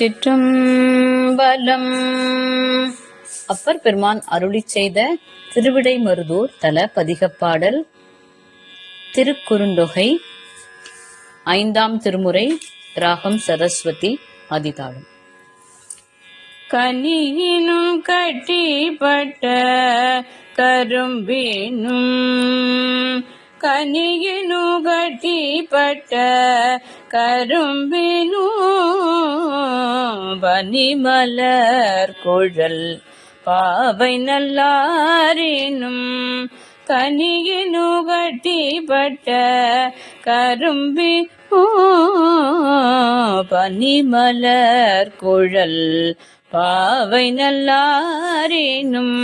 திருச்சிற்றம்பலம் அப்பர் பெருமான் அருளிச் செய்த திருவிடைமருதூர் தல பதிகப்பாடல் திருக்குறுந்தொகை ஐந்தாம் திருமுறை ராகம் சரஸ்வதி அதிதாளம் கனியினும் கட்டிப்பட்ட கரும்பினும் கனியினும் கட்டிப்பட்ட கரும்பினும் பனிமலர் குழல் பாவை நல்லாரினும் கனியினுகட்டிப்பட்ட கரும்பி பனிமலர் குழல் பாவை நல்லாரினும்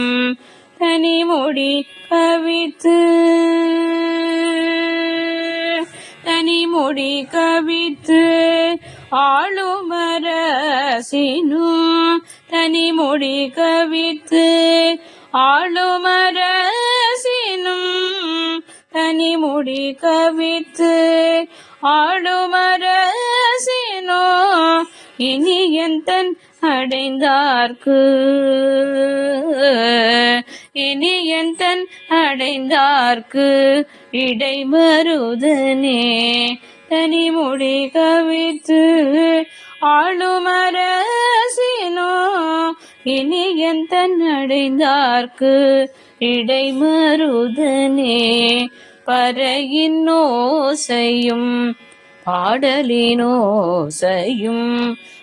தனிமொழி கவித்து தனிமொழி கவித்து ஆளுமரசினு தனிமொழி கவித்து ஆளுமரசினும் தனிமுடி கவித்து ஆளுமரசினோ இனி எந்தன் அடைந்தார்க்கு. இனி எந்தன் அடைந்தார்க்கு. இடைமருதனே தனிமுடி கவித்து ஆளுமரசினோ இனி எந்த தன் அடைந்தார்க்கு இடைமருதனே. பறையின் ஓசையும் பாடலினோசையும்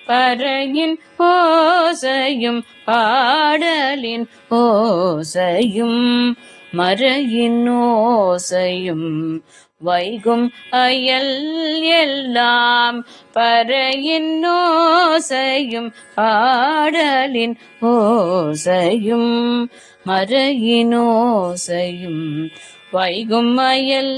பறையின் ஓசையும் பாடலின் ஓசையும் மறையின் ஓசையும் வைகும் அயல் எல்லாம் பறையின் ஓசையும் பாடலின் ஓசையும் மறையின் ஓசையும் வைகும் அயல்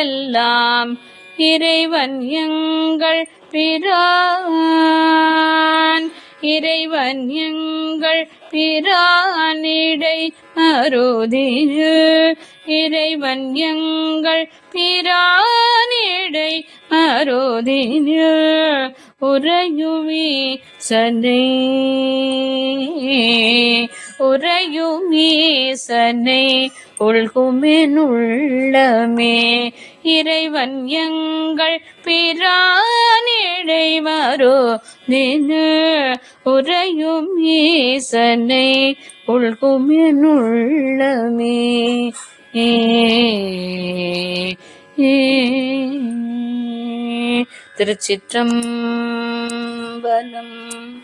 எல்லாம் இறைவன் எங்கள் பிரான். இறைவன் எங்கள் பிரானிடை அருதினு இறைவன் எங்கள் பிரானிடை அருதினு உறையுமி சனை உறையுமீ சனை உள்ளமே இறைவன் எங்கள் பிரானிடை மரோ நின்று உறையும் ஈசனை உள்குமெனுள்ளமே. ஏ ஏ. திருச்சிற்றம்பலம்.